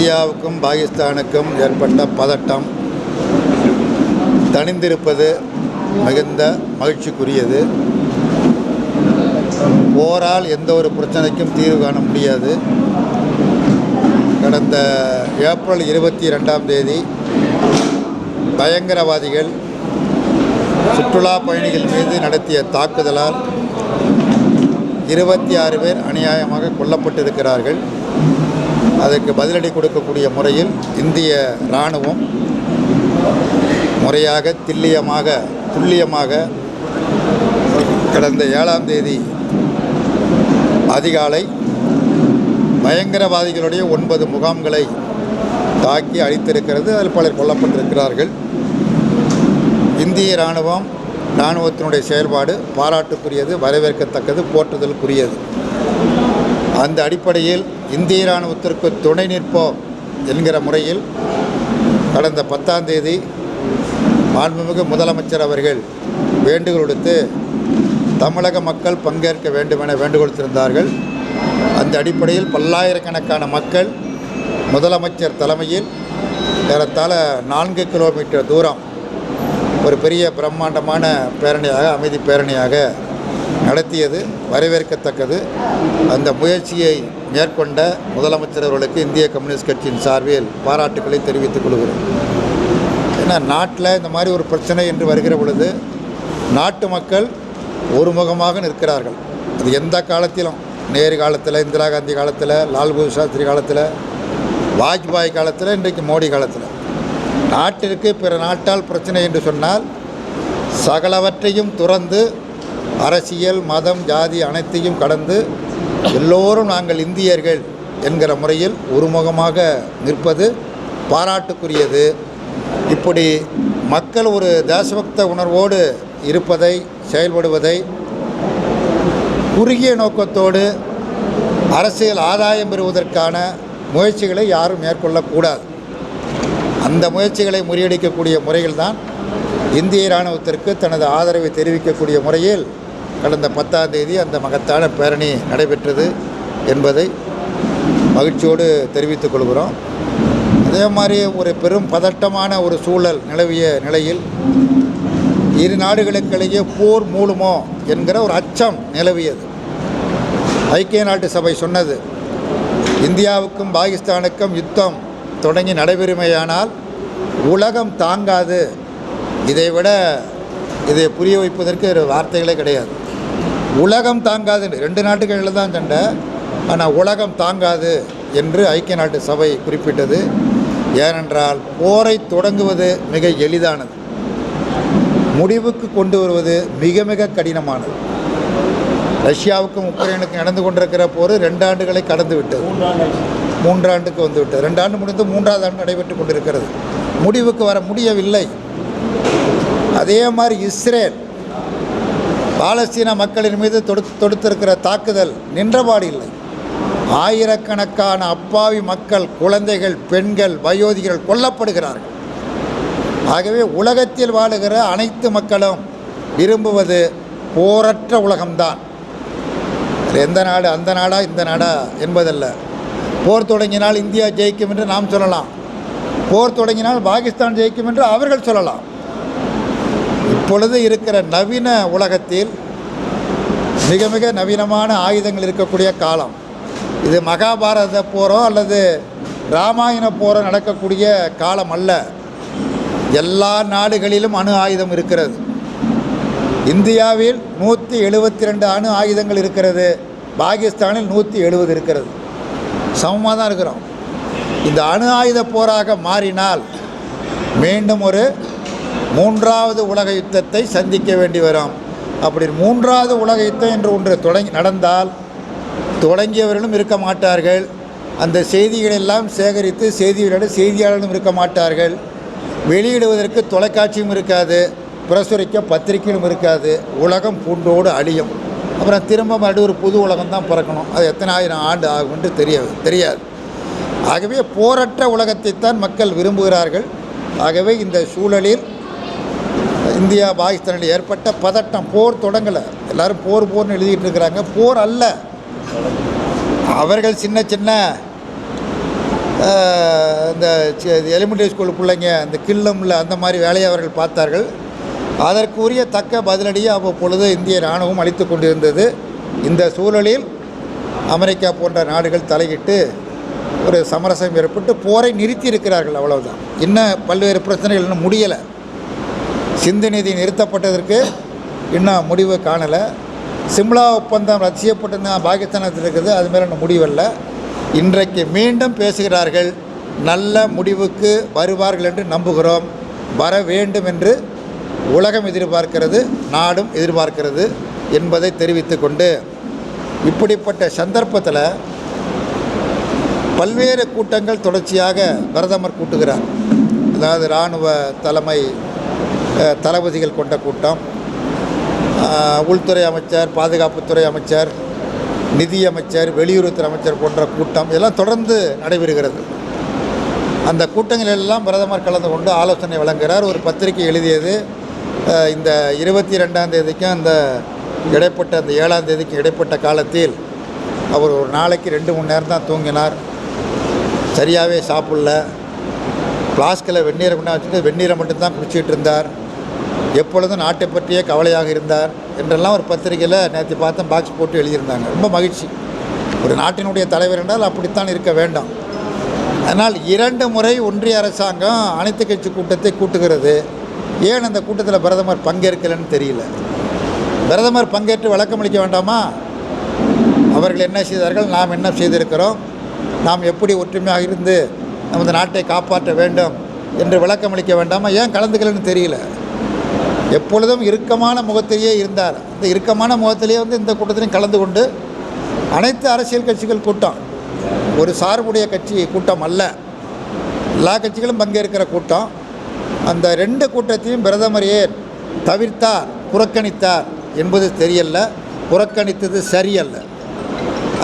இந்தியாவுக்கும் பாகிஸ்தானுக்கும் ஏற்பட்ட பதட்டம் தணிந்திருப்பது மிகுந்த மகிழ்ச்சிக்குரியது. போரால் எந்த ஒரு பிரச்சனைக்கும் தீர்வு காண முடியாது. கடந்த ஏப்ரல் இருபத்தி ரெண்டாம் தேதி பயங்கரவாதிகள் சுற்றுலா பயணிகள் மீது நடத்திய தாக்குதலால் இருபத்தி ஆறு பேர் அநியாயமாக கொல்லப்பட்டிருக்கிறார்கள். அதற்கு பதிலடி கொடுக்கக்கூடிய முறையில் இந்திய இராணுவம் முறையாக தில்லியமாக துல்லியமாக கடந்த ஏழாம் தேதி அதிகாலை பயங்கரவாதிகளுடைய ஒன்பது முகாம்களை தாக்கி அழித்திருக்கிறது. அதில் பலர் கொல்லப்பட்டிருக்கிறார்கள். இந்திய இராணுவம் இராணுவத்தினுடைய செயல்பாடு பாராட்டுக்குரியது வரவேற்கத்தக்கது போற்றுதலுக்குரியது. அந்த அடிப்படையில் இந்திய இராணுவத்திற்கு துணை நிற்போம் என்கிற முறையில் கடந்த பத்தாம் தேதி மாண்புமிகு முதலமைச்சர் அவர்கள் வேண்டுகோள் விடுத்து தமிழக மக்கள் பங்கேற்க வேண்டுமென வேண்டுகோள் திருந்தார்கள் அந்த அடிப்படையில் பல்லாயிரக்கணக்கான மக்கள் முதலமைச்சர் தலைமையில் ஏறத்தாழ நான்கு கிலோமீட்டர் தூரம் ஒரு பெரிய பிரம்மாண்டமான பேரணியாக அமைதி பேரணியாக நடத்தியது வரவேற்கத்தக்கது. அந்த முயற்சியை மேற்கொண்ட முதலமைச்சர் அவர்களுக்கு இந்திய கம்யூனிஸ்ட் கட்சியின் சார்பில் பாராட்டுக்களை தெரிவித்துக் கொள்கிறேன். ஏன்னா நாட்டில் இந்த மாதிரி ஒரு பிரச்சனை என்று வருகிற பொழுது நாட்டு மக்கள் ஒருமுகமாக நிற்கிறார்கள். அது எந்த காலத்திலும்? நேரு காலத்தில் இந்திரா காந்தி காலத்தில் லால் பகதூர் சாஸ்திரி காலத்தில் வாஜ்பாய் காலத்தில் இன்றைக்கு மோடி காலத்தில். நாட்டிற்கு பிற நாட்டால் பிரச்சனை என்று சொன்னால் சகலவற்றையும் துறந்து அரசியல் மதம் ஜாதி அனைத்தையும் கடந்து எல்லோரும் நாங்கள் இந்தியர்கள் என்கிற முறையில் ஒருமுகமாக நிற்பது பாராட்டுக்குரியது. இப்படி மக்கள் ஒரு தேசபக்த உணர்வோடு இருப்பதை செயல்படுவதை குறுகிய நோக்கத்தோடு அரசியல் ஆதாயம் பெறுவதற்கான முயற்சிகளை யாரும் மேற்கொள்ளக்கூடாது. அந்த முயற்சிகளை முறியடிக்கக்கூடிய முறையில் தான் இந்திய இராணுவத்திற்கு தனது ஆதரவை தெரிவிக்கக்கூடிய முறையில் கடந்த பத்தாம் தேதி அந்த மகத்தான பேரணி நடைபெற்றது என்பதை மகிழ்ச்சியோடு தெரிவித்துக் கொள்கிறோம். அதே மாதிரி ஒரு பெரும் பதட்டமான ஒரு சூழல் நிலவிய நிலையில் இரு நாடுகளுக்கிடையே போர் மூலுமோ என்கிற ஒரு அச்சம் நிலவியது. ஐக்கிய நாட்டு சபை சொன்னது இந்தியாவுக்கும் பாகிஸ்தானுக்கும் யுத்தம் தொடங்கி நடைபெறுமையானால் உலகம் தாங்காது இதை விட இதை புரிய வைப்பதற்கு ஒரு வார்த்தைகளே கிடையாது. உலகம் தாங்காது ரெண்டு நாட்டுகளில் தான் சண்டை ஆனால் உலகம் தாங்காது என்று ஐக்கிய நாட்டு சபை குறிப்பிட்டது. ஏனென்றால் போரை தொடங்குவது மிக எளிதானது. முடிவுக்கு கொண்டு வருவது மிக மிக கடினமானது. ரஷ்யாவுக்கும் உக்ரைனுக்கும் நடந்து கொண்டிருக்கிற போர் ரெண்டு ஆண்டுகளை கடந்து விட்டது. மூன்றாண்டுக்கு வந்து விட்டது. ரெண்டு ஆண்டு முடிந்து மூன்றாவது ஆண்டு நடைபெற்று கொண்டிருக்கிறது. முடிவுக்கு வர முடியவில்லை. அதே மாதிரி இஸ்ரேல் பாலஸ்தீன மக்களின் மீது தொடு தொடுத்திருக்கிற தாக்குதல் நின்றபாடு இல்லை. ஆயிரக்கணக்கான அப்பாவி மக்கள் குழந்தைகள் பெண்கள் வயோதிகர்கள் கொல்லப்படுகிறார்கள். ஆகவே உலகத்தில் வாழுகிற அனைத்து மக்களும் விரும்புவது போரற்ற உலகம்தான். எந்த நாடு அந்த நாடா இந்த நாடா என்பதல்ல. போர் தொடங்கினால் இந்தியா ஜெயிக்கும் என்று நாம் சொல்லலாம். போர் தொடங்கினால் பாகிஸ்தான் ஜெயிக்கும் என்று அவர்கள் சொல்லலாம். இப்பொழுது இருக்கிற நவீன உலகத்தில் மிக மிக நவீனமான ஆயுதங்கள் இருக்கக்கூடிய காலம். இது மகாபாரத போரோ அல்லது ராமாயண போரோ நடக்கக்கூடிய காலம் அல்ல. எல்லா நாடுகளிலும் அணு ஆயுதம் இருக்கிறது. இந்தியாவில் நூற்றி எழுபத்தி ரெண்டு அணு ஆயுதங்கள் இருக்கிறது. பாகிஸ்தானில் நூற்றி எழுபது இருக்கிறது. சமமாக தான் இருக்கிறோம். இந்த அணு ஆயுத போராக மாறினால் மீண்டும் ஒரு மூன்றாவது உலக யுத்தத்தை சந்திக்க வேண்டி வரும். அப்படி மூன்றாவது உலக யுத்தம் என்று ஒன்று தொடங்கி நடந்தால் தொடங்கியவர்களும் இருக்க மாட்டார்கள். அந்த செய்திகளெல்லாம் சேகரித்து செய்திகளோடு செய்தியாளர்களும் இருக்க மாட்டார்கள். வெளியிடுவதற்கு தொலைக்காட்சியும் இருக்காது பிரசுரிக்க பத்திரிகையும் இருக்காது. உலகம் பூண்டோடு அழியும். அப்புறம் திரும்ப மறுபடியும் ஒரு புது உலகம் தான் பிறக்கணும். அது எத்தனை ஆயிரம் ஆண்டு ஆகும் என்று தெரியாது தெரியாது. ஆகவே போரற்ற உலகத்தைத்தான் மக்கள் விரும்புகிறார்கள். ஆகவே இந்த சூழலில் இந்தியா பாகிஸ்தானில் ஏற்பட்ட பதட்டம் போர் தொடங்கலை. எல்லாரும் போர் போர்னு எழுதிட்டு இருக்கிறாங்க. போர் அல்ல. அவர்கள் சின்ன சின்ன இந்த எலிமெண்டரி ஸ்கூல் பிள்ளைங்க இந்த கில்லம்ல அந்த மாதிரி வேலையை அவர்கள் பார்த்தார்கள். அதற்குரிய தக்க பதிலடியை அவ்வப்பொழுது இந்திய இராணுவம் அளித்து கொண்டிருந்தது. இந்த சூழலில் அமெரிக்கா போன்ற நாடுகள் தலையிட்டு ஒரு சமரசம் ஏற்பட்டு போரை நிறுத்தி இருக்கிறார்கள் அவ்வளவுதான். இன்னும் பல்வேறு பிரச்சனைகள் இன்னும் முடியலை. சிந்து நிதி நிறுத்தப்பட்டதற்கு இன்னும் முடிவு காணலை. சிம்லா ஒப்பந்தம் ரத்து செய்யப்பட்டிருந்த பாகிஸ்தானத்தில் இருக்குது அது மேலே இன்னும் முடிவல்ல இன்றைக்கு மீண்டும் பேசுகிறார்கள் நல்ல முடிவுக்கு வருவார்கள் என்று நம்புகிறோம். வர வேண்டும் என்று உலகம் எதிர்பார்க்கிறது நாடும் எதிர்பார்க்கிறது என்பதை தெரிவித்து கொண்டு இப்படிப்பட்ட சந்தர்ப்பத்தில் பல்வேறு கூட்டங்கள் தொடர்ச்சியாக பிரதமர் கூட்டுகிறார். அதாவது இராணுவ தலைமை தளபதிகள் கொண்ட கூட்டம். உள்துறை அமைச்சர் பாதுகாப்புத்துறை அமைச்சர் நிதியமைச்சர் வெளியுறவுத்துறை அமைச்சர் போன்ற கூட்டம். இதெல்லாம் தொடர்ந்து நடைபெறுகிறது. அந்த கூட்டங்களெல்லாம் பிரதமர் கலந்து கொண்டு ஆலோசனை வழங்குகிறார். ஒரு பத்திரிகை எழுதியது இந்த இருபத்தி ரெண்டாம் தேதிக்கும் அந்த இடைப்பட்ட அந்த ஏழாம் தேதிக்கும் இடைப்பட்ட காலத்தில் அவர் ஒரு நாளைக்கு ரெண்டு மணி நேரம் தான் தூங்கினார். சரியாகவே சாப்பிடல. ஃப்ளாஸ்கில் வெந்நீரை கொண்டா வச்சுட்டு வெந்நீரை மட்டும்தான் குடிச்சிட்டு இருந்தார். எப்பொழுதும் நாட்டை பற்றியே கவலையாக இருந்தார் என்றெல்லாம் ஒரு பத்திரிகையில் நேற்று பார்த்தேன் பாக்ஸ் போட்டு எழுதியிருந்தாங்க. ரொம்ப மகிழ்ச்சி. ஒரு நாட்டினுடைய தலைவர் என்றால் அப்படித்தான் இருக்க வேண்டும். அதனால் இரண்டு முறை ஒன்றிய அரசாங்கம் அனைத்து கட்சி கூட்டத்தை கூட்டுகிறது. ஏன் அந்த கூட்டத்தில் பிரதமர் பங்கேற்கலைன்னு தெரியல. பிரதமர் பங்கேற்று விளக்கமளிக்க வேண்டாமா? அவர்கள் என்ன செய்தார்கள்? நாம் என்ன செய்திருக்கிறோம்? நாம் எப்படி ஒற்றுமையாக இருந்து நமது நாட்டை காப்பாற்ற வேண்டும் என்று விளக்கமளிக்க வேண்டாமா? ஏன் கலந்துக்கலன்னு தெரியல. எப்பொழுதும் இறுக்கமான முகத்திலேயே இருந்தார். இந்த இறுக்கமான முகத்திலேயே வந்து இந்த கூட்டத்திலையும் கலந்து கொண்டு அனைத்து அரசியல் கட்சிகள் கூட்டம் ஒரு சார்புடைய கட்சி கூட்டம் அல்ல. எல்லா கட்சிகளும் பங்கேற்கிற கூட்டம். அந்த ரெண்டு கூட்டத்தையும் பிரதமர் தவிர்த்தார் புறக்கணித்தார் என்பது தெரியல புறக்கணித்தது சரியல்ல.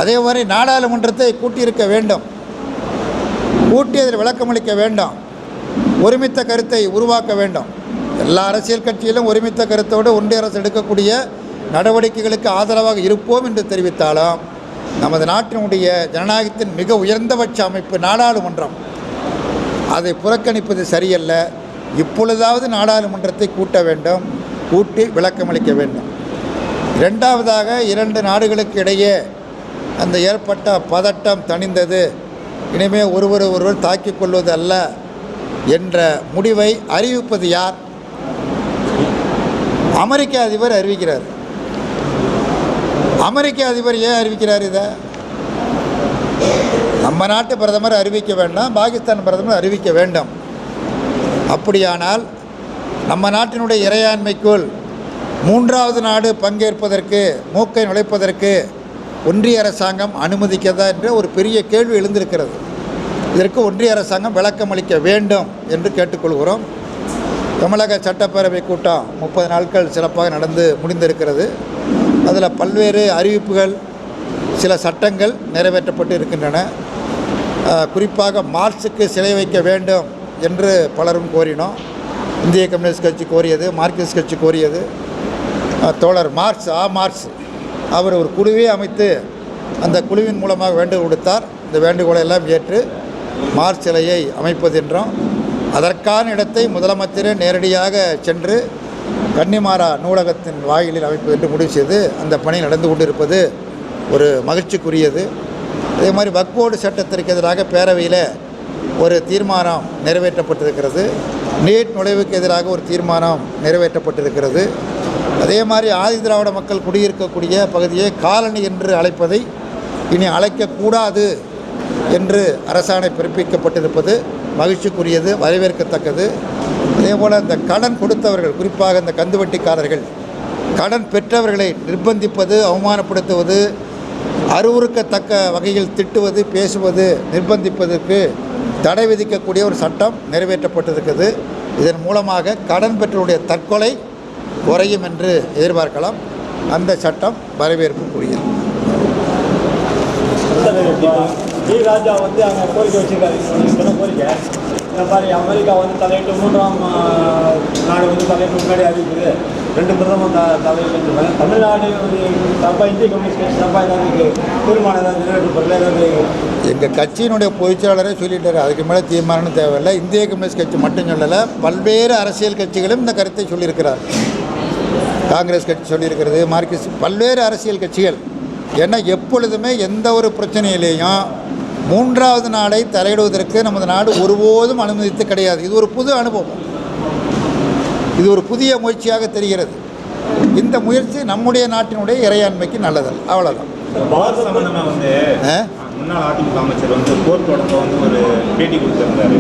அதே மாதிரி நாடாளுமன்றத்தை கூட்டியிருக்க வேண்டும். கூட்டி அதில் விளக்கமளிக்க வேண்டும். ஒருமித்த கருத்தை உருவாக்க வேண்டும். எல்லா அரசியல் கட்சியிலும் ஒருமித்த கருத்தோடு ஒன்றிய அரசு எடுக்கக்கூடிய நடவடிக்கைகளுக்கு ஆதரவாக இருப்போம் என்று தெரிவித்தாலும். நமது நாட்டினுடைய ஜனநாயகத்தின் மிக உயர்ந்தபட்ச அமைப்பு நாடாளுமன்றம். அதை புறக்கணிப்பது சரியல்ல. இப்பொழுதாவது நாடாளுமன்றத்தை கூட்ட வேண்டும் கூட்டி விளக்கமளிக்க வேண்டும். இரண்டாவதாக இரண்டு நாடுகளுக்கு இடையே அந்த ஏற்பட்ட பதட்டம் தணிந்தது. இனிமே ஒருவர் ஒருவர் தாக்கிக் கொள்வது அல்ல என்ற முடிவை அறிவிப்பது யார்? அமெரிக்க அதிபர் அறிவிக்கிறார். அமெரிக்க அதிபர் ஏன் அறிவிக்கிறார் இதை? நம்ம நாட்டு பிரதமர் அறிவிக்க வேண்டாம் பாகிஸ்தான் பிரதமர் அறிவிக்க வேண்டும். அப்படியானால் நம்ம நாட்டினுடைய இறையாண்மைக்குள் மூன்றாவது நாடு பங்கேற்பதற்கு மூக்கை நுழைப்பதற்கு ஒன்றிய அரசாங்கம் அனுமதிக்கிறதா என்ற ஒரு பெரிய கேள்வி எழுந்திருக்கிறது. இதற்கு ஒன்றிய அரசாங்கம் விளக்கம் அளிக்க வேண்டும் என்று கேட்டுக்கொள்கிறோம். தமிழக சட்டப்பேரவை கூட்டம் முப்பது நாட்கள் சிறப்பாக நடந்து முடிந்திருக்கிறது. அதில் பல்வேறு அறிவிப்புகள் சில சட்டங்கள் நிறைவேற்றப்பட்டு இருக்கின்றன குறிப்பாக மார்க்சுக்கு சிலை வைக்க வேண்டும் என்று பலரும் கோரினோம். இந்திய கம்யூனிஸ்ட் கட்சி கோரியது மார்க்சிஸ்ட் கட்சி கோரியது. தோழர் மார்க்ஸ் ஆ மார்க்ஸ் அவர் ஒரு குழுவே அமைத்து அந்த குழுவின் மூலமாக வேண்டுகோள் கொடுத்தார் இந்த வேண்டுகோளை எல்லாம் ஏற்று மார்ச் சிலையை அமைப்பது என்றும் அதற்கான இடத்தை முதலமைச்சரே நேரடியாக சென்று கன்னிமாரா நூலகத்தின் வாயிலில் அமைப்பு என்று முடிவு செய்து அந்த பணி நடந்து கொண்டிருப்பது ஒரு மகிழ்ச்சிக்குரியது. அதே மாதிரி வக்போர்டு சட்டத்திற்கு எதிராக பேரவையில் ஒரு தீர்மானம் நிறைவேற்றப்பட்டிருக்கிறது. நீட் நுழைவுக்கு எதிராக ஒரு தீர்மானம் நிறைவேற்றப்பட்டிருக்கிறது. அதே மாதிரி ஆதி திராவிட மக்கள் குடியிருக்கக்கூடிய பகுதியை காலனி என்று அழைப்பதை இனி அழைக்கக்கூடாது என்று அரசாணை பிறப்பிக்கப்பட்டிருப்பது. மகிழ்ச்சிக்குரியது வரவேற்கத்தக்கது. அதேபோல் இந்த கடன் கொடுத்தவர்கள் குறிப்பாக இந்த கந்துவட்டிக்காரர்கள் கடன் பெற்றவர்களை நிர்பந்திப்பது அவமானப்படுத்துவது அருவருக்கத்தக்க வகையில் திட்டுவது பேசுவது நிர்பந்திப்பதற்கு தடை விதிக்கக்கூடிய ஒரு சட்டம் நிறைவேற்றப்பட்டிருக்கிறது. இதன் மூலமாக கடன் பெற்றவருடைய தற்கொலை குறையும் என்று எதிர்பார்க்கலாம். அந்த சட்டம் வரவேற்புக்குரியது. டி ராஜா வந்து அங்கே கோரிக்கை வச்சுருக்காரு. சொன்ன கோரிக்கை. இந்த மாதிரி அமெரிக்கா வந்து தலையிட்டு மூன்றாம் நாடு வந்து தலையிட்டு முன்னாடி அறிவிக்குது. ரெண்டு பிரதமர் த தலையிட்டு தமிழ்நாடு வந்து தப்பாக இந்திய கம்யூனிஸ்ட் கட்சி தப்பாக ஏதாவது தீர்மானம் ஏதாவது நிறைவேற்றப்படல ஏதாவது எங்கள் கட்சியினுடைய பொதுச்செயலாளரே சொல்லிட்டாரு. அதுக்கு மேலே தீர்மானம் தேவையில்லை. இந்திய கம்யூனிஸ்ட் கட்சி மட்டும் சொல்லலை. பல்வேறு அரசியல் கட்சிகளும் இந்த கருத்தை சொல்லியிருக்கிறார். காங்கிரஸ் கட்சி சொல்லியிருக்கிறது மார்க்சிஸ்ட் பல்வேறு அரசியல் கட்சிகள். ஏன்னா எப்பொழுதுமே எந்த ஒரு பிரச்சனையிலேயும் மூன்றாவது நாடை தலையிடுவதற்கு நமது நாடு ஒருபோதும் அனுமதித்து கிடையாது. இது ஒரு புது அனுபவம். இது ஒரு புதிய முயற்சியாக தெரிகிறது. இந்த முயற்சி நம்முடைய நாட்டினுடைய இறையாண்மைக்கு நல்லதல்ல அவ்வளோதான்? முன்னாள் அதிமுக அமைச்சர் வந்து போர் தொடக்க வந்து ஒரு பேட்டி கொடுத்திருந்தாரு.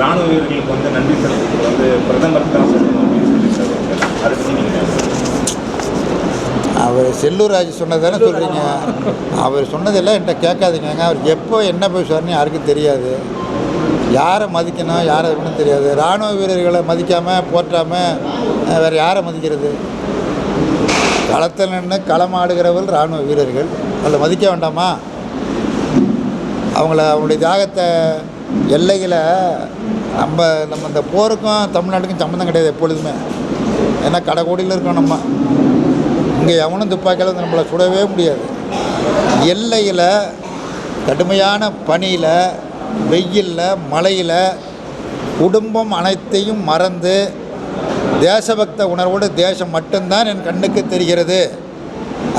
ராணுவ வீரர்களுக்கு வந்து நன்றி செலுத்துறது வந்து பிரதமர் தான் சொல்லணும் அப்படின்னு சொல்லியிருக்காரு அதை பற்றி நீங்கள் அவர் செல்லூர் ராஜ் சொன்னதானே சொல்கிறீங்க அவர் சொன்னதெல்லாம் என்கிட்ட கேட்காதீங்க. அவர் எப்போ என்ன பேசுவார்னு யாருக்கும் தெரியாது. யாரை மதிக்கணும் யாரை இருக்கணும் தெரியாது. இராணுவ வீரர்களை மதிக்காமல் போற்றாமல் வேறு யாரை மதிக்கிறது? களத்தில் நின்று களமாடுகிறவர்கள் இராணுவ வீரர்கள். அதில் மதிக்க வேண்டாமா? அவங்கள அவங்களுடைய தியாகத்தை எல்லைகளை நம்ம நம்ம இந்த போருக்கும் தமிழ்நாட்டுக்கும் சம்மந்தம் கிடையாது எப்பொழுதுமே. ஏன்னா கடைக்கோடியில் இருக்கோம் நம்ம. இங்கே எவனும் துப்பாக்கியால் வந்து நம்மளை சுடவே முடியாது. எல்லையில் கடுமையான பனியில் வெயிலில் மழையில் குடும்பம் அனைத்தையும் மறந்து தேசபக்த உணர்வோடு தேசம் மட்டும்தான் என் கண்ணுக்கு தெரிகிறது.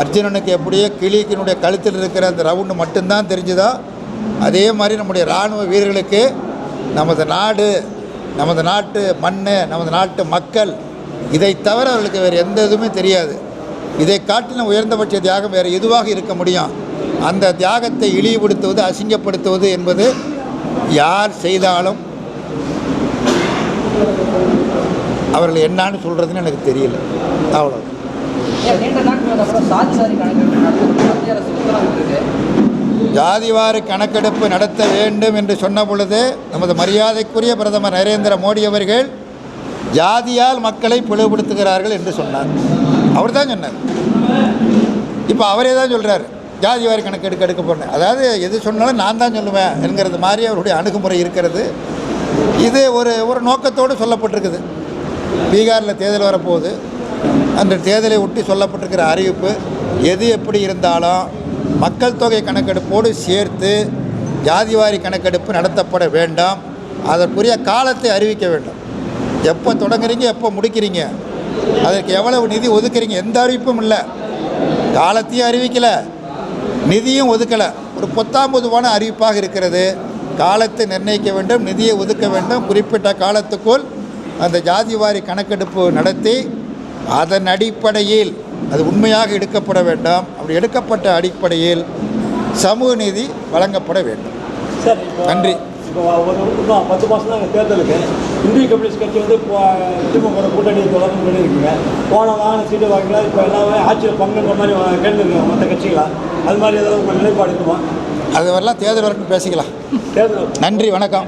அர்ஜுனனுக்கு எப்படியோ கிளிக்கினுடைய கழுத்தில் இருக்கிற அந்த ரவுண்டு மட்டும்தான் தெரிஞ்சுதோ? அதே மாதிரி நம்முடைய இராணுவ வீரர்களுக்கு நமது நாடு நமது நாட்டு மண் நமது நாட்டு மக்கள் இதை தவிர அவர்களுக்கு வேறு எந்த இதுவுமே தெரியாது. இதை காட்டிலும் உயர்ந்தபட்ச தியாகம் வேறு எதுவாக இருக்க முடியும்? அந்த தியாகத்தை இழிவுபடுத்துவது அசிங்கப்படுத்துவது என்பது யார் செய்தாலும் அவர்கள் என்னான்னு சொல்கிறதுன்னு எனக்கு தெரியல. அவ்வளோ ஜாதிவாரி கணக்கெடுப்பு நடத்த வேண்டும் என்று சொன்ன பொழுது நமது மரியாதைக்குரிய பிரதமர் நரேந்திர மோடி அவர்கள் ஜாதியால் மக்களை பிளவுபடுத்துகிறார்கள் என்று சொன்னார். அவர் தான் சொன்னார் இப்போ அவரே தான் சொல்கிறார் ஜாதிவாரி கணக்கெடுக்க எடுக்க போனேன் அதாவது எது சொன்னாலும் நான் தான் சொல்லுவேன் என்கிறது மாதிரி அவருடைய அணுகுமுறை இருக்கிறது. இது ஒரு ஒரு நோக்கத்தோடு சொல்லப்பட்டிருக்குது. பீகாரில் தேர்தல் வரப்போகுது. அந்த தேர்தலை ஒட்டி சொல்லப்பட்டிருக்கிற அறிவிப்பு எது எப்படி இருந்தாலும் மக்கள் தொகை கணக்கெடுப்போடு சேர்த்து ஜாதிவாரி கணக்கெடுப்பு நடத்தப்பட வேண்டாம். அதற்குரிய காலத்தை அறிவிக்க வேண்டும். எப்போ தொடங்குறீங்க எப்போ முடிக்கிறீங்க? அதற்கு எவ்வளவு நிதி ஒதுக்குறீங்க? எந்த அறிவிப்பும் இல்லை. காலத்தையும் அறிவிக்கலை. நிதியும் ஒதுக்கலை. ஒரு பொத்தாம் பொதுவான அறிவிப்பாக இருக்கிறது. காலத்தை நிர்ணயிக்க வேண்டும் நிதியை ஒதுக்க வேண்டும். குறிப்பிட்ட காலத்துக்குள் அந்த ஜாதிவாரி கணக்கெடுப்பு நடத்தி அதன் அடிப்படையில் அது உண்மையாக எடுக்கப்பட வேண்டாம். அப்படி எடுக்கப்பட்ட அடிப்படையில் சமூக நீதி வழங்கப்பட வேண்டும். நன்றி. இப்போ ஒரு இன்னும் பத்து மாதம் தான் தேர்தலுக்கு. இந்திய கம்யூனிஸ்ட் கட்சி வந்து திமுக கூட்டணி தொடர்ந்து பண்ணியிருக்கீங்க போன வாங்கின சீட்டு வாங்கினா இப்போ எல்லாமே ஆட்சியில் பங்குன்ற மாதிரி கேட்டுருக்காங்க மற்ற கட்சிகளா. அது மாதிரி ஏதாவது உங்கள் நிலைப்பாடு இருக்குமா? அது வரலாம் தேர்தல் வரட்டும் பேசிக்கலாம். தேர்தல் நன்றி வணக்கம்.